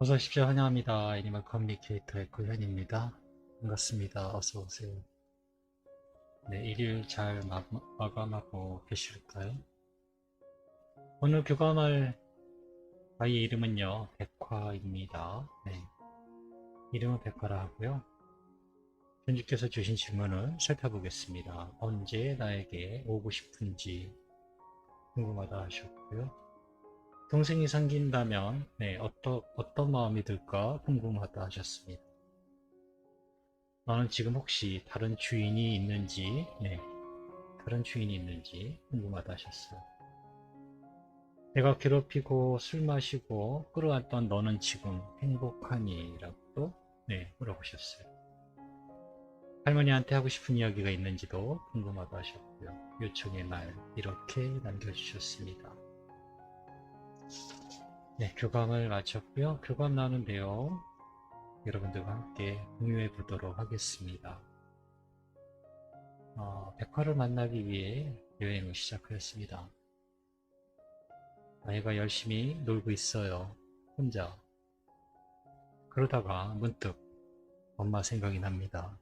어서 오십시오. 환영합니다. 애니멀 커뮤니케이터의 고현입니다. 반갑습니다. 어서 오세요. 네, 일일 잘 마, 마감하고 계실까요? 오늘 교감할 아이 이름은요, 백화입니다. 네. 이름은 백화라 하고요. 현주께서 주신 질문을 살펴보겠습니다. 언제 나에게 오고 싶은지 궁금하다 하셨고요. 동생이 생긴다면 네, 어떠, 어떤 마음이 들까 궁금하다 하셨습니다. 너는 지금 혹시 다른 주인이 있는지 네, 다른 주인이 있는지 궁금하다 하셨어요. 내가 괴롭히고 술 마시고 끌어왔던 너는 지금 행복하니? 라고 네, 물어보셨어요. 할머니한테 하고 싶은 이야기가 있는지도 궁금하다 하셨고요. 요청의 말 이렇게 남겨주셨습니다. 네, 교감을 마쳤고요. 교감 나눈 내용 여러분들과 함께 공유해 보도록 하겠습니다. 어, 백화를 만나기 위해 여행을 시작하였습니다. 아이가 열심히 놀고 있어요. 혼자. 그러다가 문득 엄마 생각이 납니다.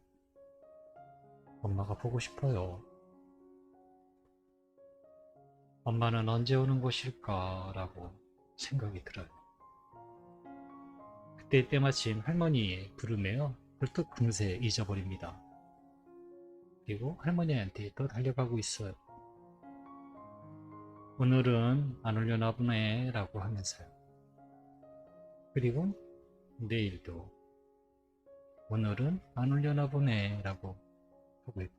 엄마가 보고 싶어요. 엄마는 언제 오는 것일까라고 생각이 들어요. 그때 때마침 할머니의 부름에요. 불뚝 금세 잊어버립니다. 그리고 할머니한테 또 달려가고 있어요. 오늘은 안 올려나 보네 라고 하면서요. 그리고 내일도 오늘은 안 올려나 보네 라고 하고 있고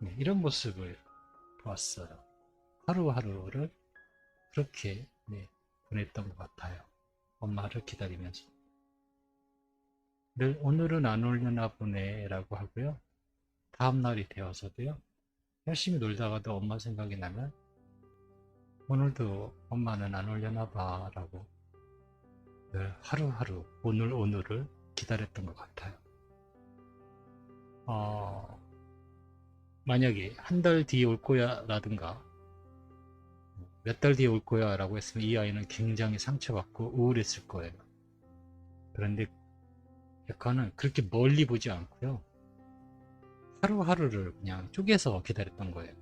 네, 이런 모습을 보았어요. 하루하루를 그렇게 네, 보냈던 것 같아요. 엄마를 기다리면서. 늘 오늘은 안 올려나 보네 라고 하고요. 다음 날이 되어서도요. 열심히 놀다가도 엄마 생각이 나면 오늘도 엄마는 안 올려나 봐 라고 늘 하루하루 오늘 오늘을 기다렸던 것 같아요. 어, 만약에 한 달 뒤에 올 거야 라든가 몇 달 뒤에 올 거야 라고 했으면 이 아이는 굉장히 상처받고 우울했을 거예요. 그런데 백화는 그렇게 멀리 보지 않고요. 하루하루를 그냥 쪼개서 기다렸던 거예요.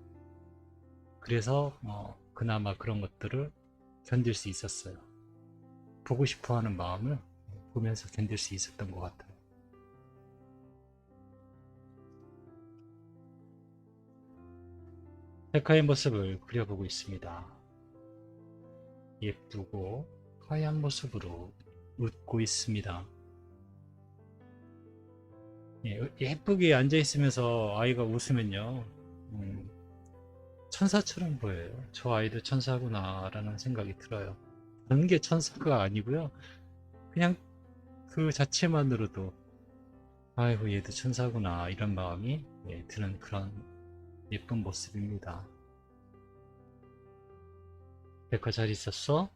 그래서 어, 그나마 그런 것들을 견딜 수 있었어요. 보고 싶어 하는 마음을 보면서 견딜 수 있었던 것 같아요. 백화의 모습을 그려보고 있습니다. 예쁘고 하얀 모습으로 웃고 있습니다. 예, 예쁘게 앉아 있으면서 아이가 웃으면요, 음, 천사처럼 보여요. 저 아이도 천사구나 라는 생각이 들어요. 다른 게 천사가 아니고요. 그냥 그 자체만으로도 아이고 얘도 천사구나 이런 마음이 예, 드는 그런 예쁜 모습입니다. 백화 잘 있었어?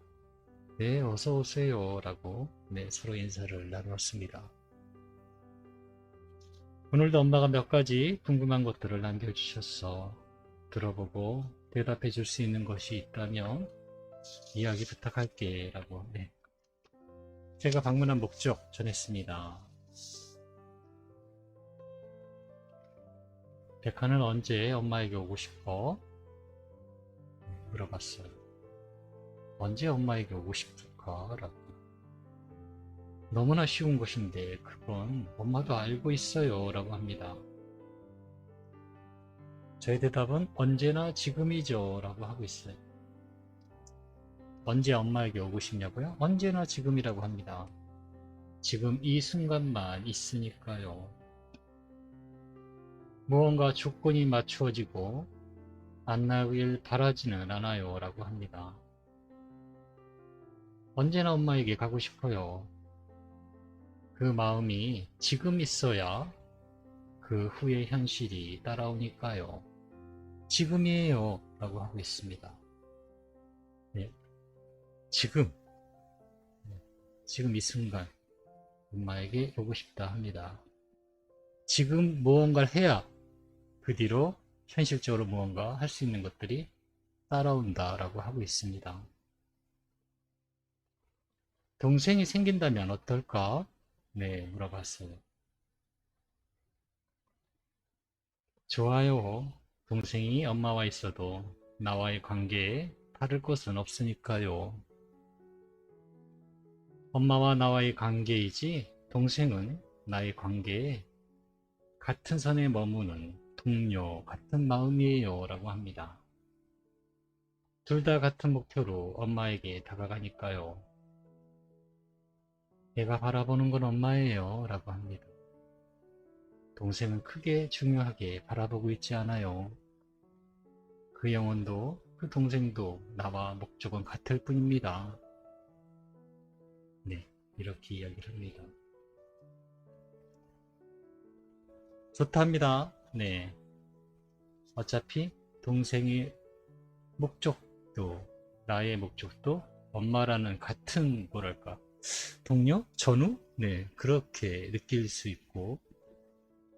네, 어서 오세요. 라고 네, 서로 인사를 나누었습니다. 오늘도 엄마가 몇 가지 궁금한 것들을 남겨주셨어. 들어보고 대답해 줄 수 있는 것이 있다면 이야기 부탁할게. 라고 네. 제가 방문한 목적 전했습니다. 백화는 언제 엄마에게 오고 싶어? 물어봤어요. 언제 엄마에게 오고 싶을까? 라고. 너무나 쉬운 것인데, 그건 엄마도 알고 있어요. 라고 합니다. 저의 대답은 언제나 지금이죠. 라고 하고 있어요. 언제 엄마에게 오고 싶냐고요? 언제나 지금이라고 합니다. 지금 이 순간만 있으니까요. 무언가 조건이 맞추어지고 안 나길 바라지는 않아요. 라고 합니다. 언제나 엄마에게 가고 싶어요. 그 마음이 지금 있어야 그 후의 현실이 따라오니까요. 지금이에요. 라고 하고 있습니다. 네. 지금, 네. 지금 이 순간 엄마에게 오고 싶다 합니다. 지금 무언가를 해야 그 뒤로 현실적으로 무언가 할 수 있는 것들이 따라온다라고 하고 있습니다. 동생이 생긴다면 어떨까? 네, 물어봤어요. 좋아요. 동생이 엄마와 있어도 나와의 관계에 다를 것은 없으니까요. 엄마와 나와의 관계이지 동생은 나의 관계에 같은 선에 머무는 동료, 같은 마음이에요. 라고 합니다. 둘 다 같은 목표로 엄마에게 다가가니까요. 내가 바라보는 건 엄마예요. 라고 합니다. 동생은 크게 중요하게 바라보고 있지 않아요. 그 영혼도 그 동생도 나와 목적은 같을 뿐입니다. 네, 이렇게 이야기를 합니다. 좋답니다. 네. 어차피 동생의 목적도 나의 목적도 엄마라는 같은 뭐랄까 동료? 전우? 네, 그렇게 느낄 수 있고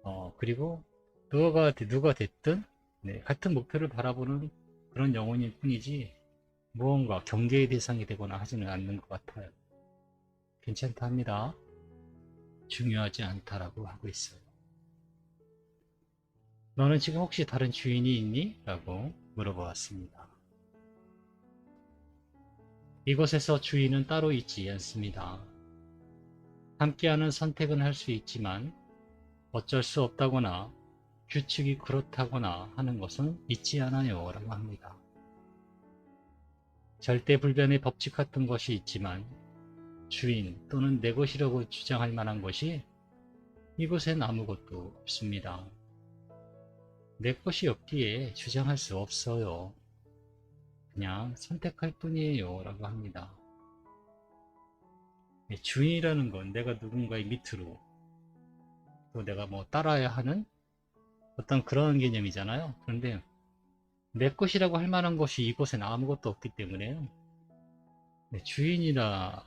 어, 그리고 누가, 누가 됐든 네, 같은 목표를 바라보는 그런 영혼일 뿐이지 무언가 경계의 대상이 되거나 하지는 않는 것 같아요. 괜찮다 합니다. 중요하지 않다라고 하고 있어요. 너는 지금 혹시 다른 주인이 있니? 라고 물어보았습니다. 이곳에서 주인은 따로 있지 않습니다. 함께하는 선택은 할 수 있지만 어쩔 수 없다거나 규칙이 그렇다거나 하는 것은 있지 않아요. 라고 합니다. 절대 불변의 법칙 같은 것이 있지만 주인 또는 내 것이라고 주장할 만한 것이 이곳엔 아무것도 없습니다. 내 것이 없기에 주장할 수 없어요. 그냥 선택할 뿐이에요. 라고 합니다. 네, 주인이라는 건 내가 누군가의 밑으로 또 내가 뭐 따라야 하는 어떤 그런 개념이잖아요. 그런데 내 것이라고 할 만한 것이 이곳엔 아무것도 없기 때문에 네, 주인이라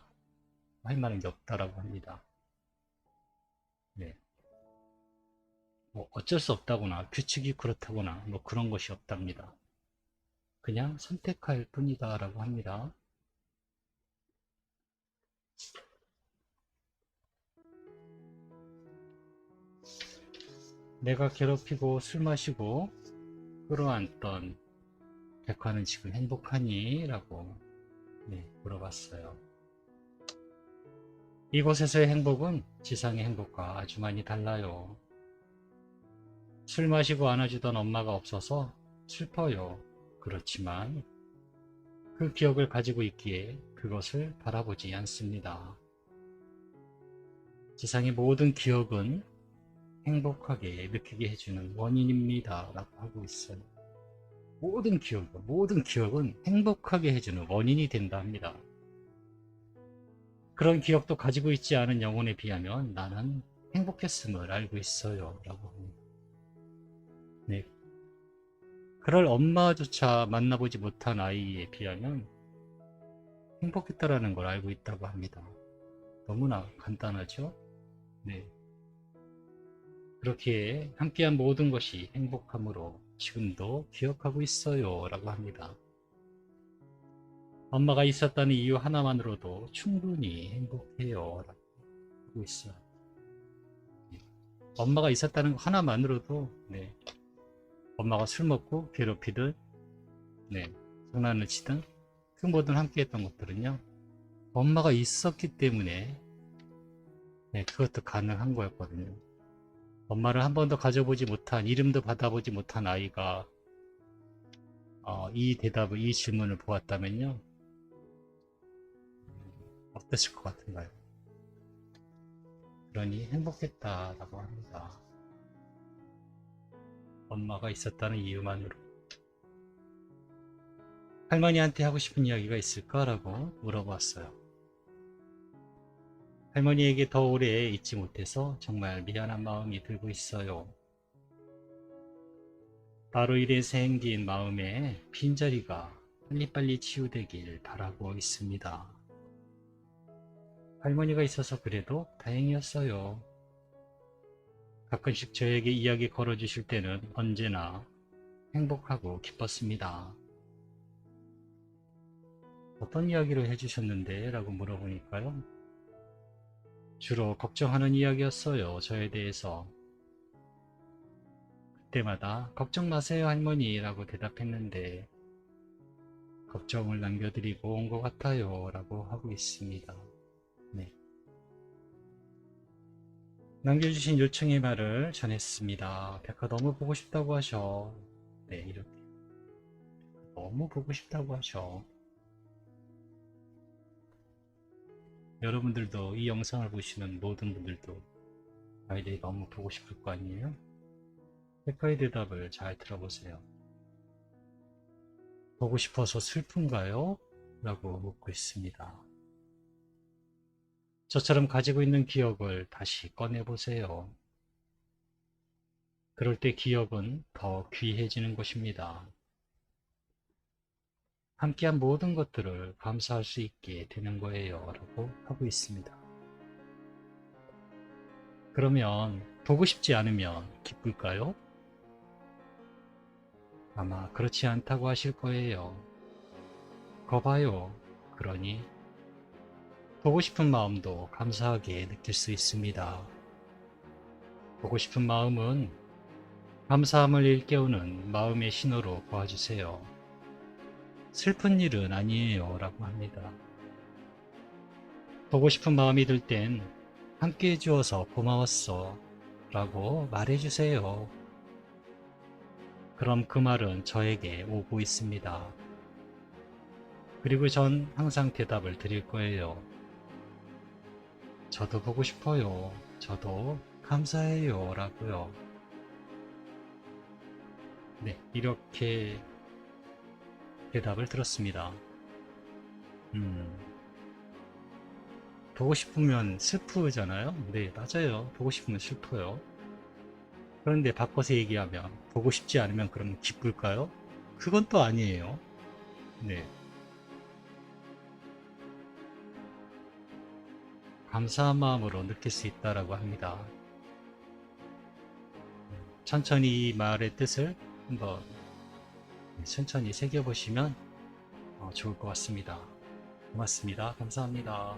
할 만한 게 없다라고 합니다. 네. 뭐 어쩔 수 없다거나 규칙이 그렇다거나 뭐 그런 것이 없답니다. 그냥 선택할 뿐이다 라고 합니다. 내가 괴롭히고 술 마시고 끌어안던 백화는 지금 행복하니? 라고 네, 물어봤어요. 이곳에서의 행복은 지상의 행복과 아주 많이 달라요. 술 마시고 안아주던 엄마가 없어서 슬퍼요. 그렇지만 그 기억을 가지고 있기에 그것을 바라보지 않습니다. 지상의 모든 기억은 행복하게 느끼게 해주는 원인입니다. 라고 하고 있어요. 모든 기억, 모든 기억은 행복하게 해주는 원인이 된다 합니다. 그런 기억도 가지고 있지 않은 영혼에 비하면 나는 행복했음을 알고 있어요. 라고 합니다. 네. 그럴 엄마조차 만나보지 못한 아이에 비하면 행복했다라는 걸 알고 있다고 합니다. 너무나 간단하죠? 네. 그렇게 함께한 모든 것이 행복함으로 지금도 기억하고 있어요. 라고 합니다. 엄마가 있었다는 이유 하나만으로도 충분히 행복해요. 라고 하고 있어요. 네. 엄마가 있었다는 거 하나만으로도, 네. 엄마가 술 먹고 괴롭히든, 네. 장난을 치든, 그 뭐든 함께 했던 것들은요. 엄마가 있었기 때문에, 네. 그것도 가능한 거였거든요. 엄마를 한 번도 가져보지 못한, 이름도 받아보지 못한 아이가 어, 이 대답을, 이 질문을 보았다면요. 어땠을 것 같은가요? 그러니 행복했다라고 합니다. 엄마가 있었다는 이유만으로. 할머니한테 하고 싶은 이야기가 있을까라고 물어봤어요. 할머니에게 더 오래 있지 못해서 정말 미안한 마음이 들고 있어요. 바로 이래 생긴 마음에 빈자리가 빨리빨리 치유되길 바라고 있습니다. 할머니가 있어서 그래도 다행이었어요. 가끔씩 저에게 이야기 걸어주실 때는 언제나 행복하고 기뻤습니다. 어떤 이야기를 해주셨는데? 라고 물어보니까요. 주로 걱정하는 이야기였어요. 저에 대해서. 그때마다 걱정 마세요 할머니 라고 대답했는데 걱정을 남겨드리고 온 것 같아요 라고 하고 있습니다. 네. 남겨주신 요청의 말을 전했습니다. 백화 너무 보고 싶다고 하셔. 네, 이렇게. 너무 보고 싶다고 하셔. 여러분들도 이 영상을 보시는 모든 분들도 아이들이 너무 보고 싶을 거 아니에요? 백화의 대답을 잘 들어보세요. 보고 싶어서 슬픈가요? 라고 묻고 있습니다. 저처럼 가지고 있는 기억을 다시 꺼내보세요. 그럴 때 기억은 더 귀해지는 것입니다. 함께한 모든 것들을 감사할 수 있게 되는 거예요. 라고 하고 있습니다. 그러면 보고 싶지 않으면 기쁠까요? 아마 그렇지 않다고 하실 거예요. 거봐요. 그러니 보고 싶은 마음도 감사하게 느낄 수 있습니다. 보고 싶은 마음은 감사함을 일깨우는 마음의 신호로 보아주세요. 슬픈 일은 아니에요. 라고 합니다. 보고 싶은 마음이 들 땐 함께 해주어서 고마웠어. 라고 말해주세요. 그럼 그 말은 저에게 오고 있습니다. 그리고 전 항상 대답을 드릴 거예요. 저도 보고 싶어요. 저도 감사해요. 라고요. 네, 이렇게 대답을 들었습니다. 음, 보고 싶으면 슬프잖아요? 네, 맞아요. 보고 싶으면 슬퍼요. 그런데 바꿔서 얘기하면 보고 싶지 않으면 그럼 기쁠까요? 그건 또 아니에요. 네. 감사한 마음으로 느낄 수 있다라고 합니다. 천천히 이 말의 뜻을 한번 천천히 새겨보시면 어, 좋을 것 같습니다. 고맙습니다. 감사합니다.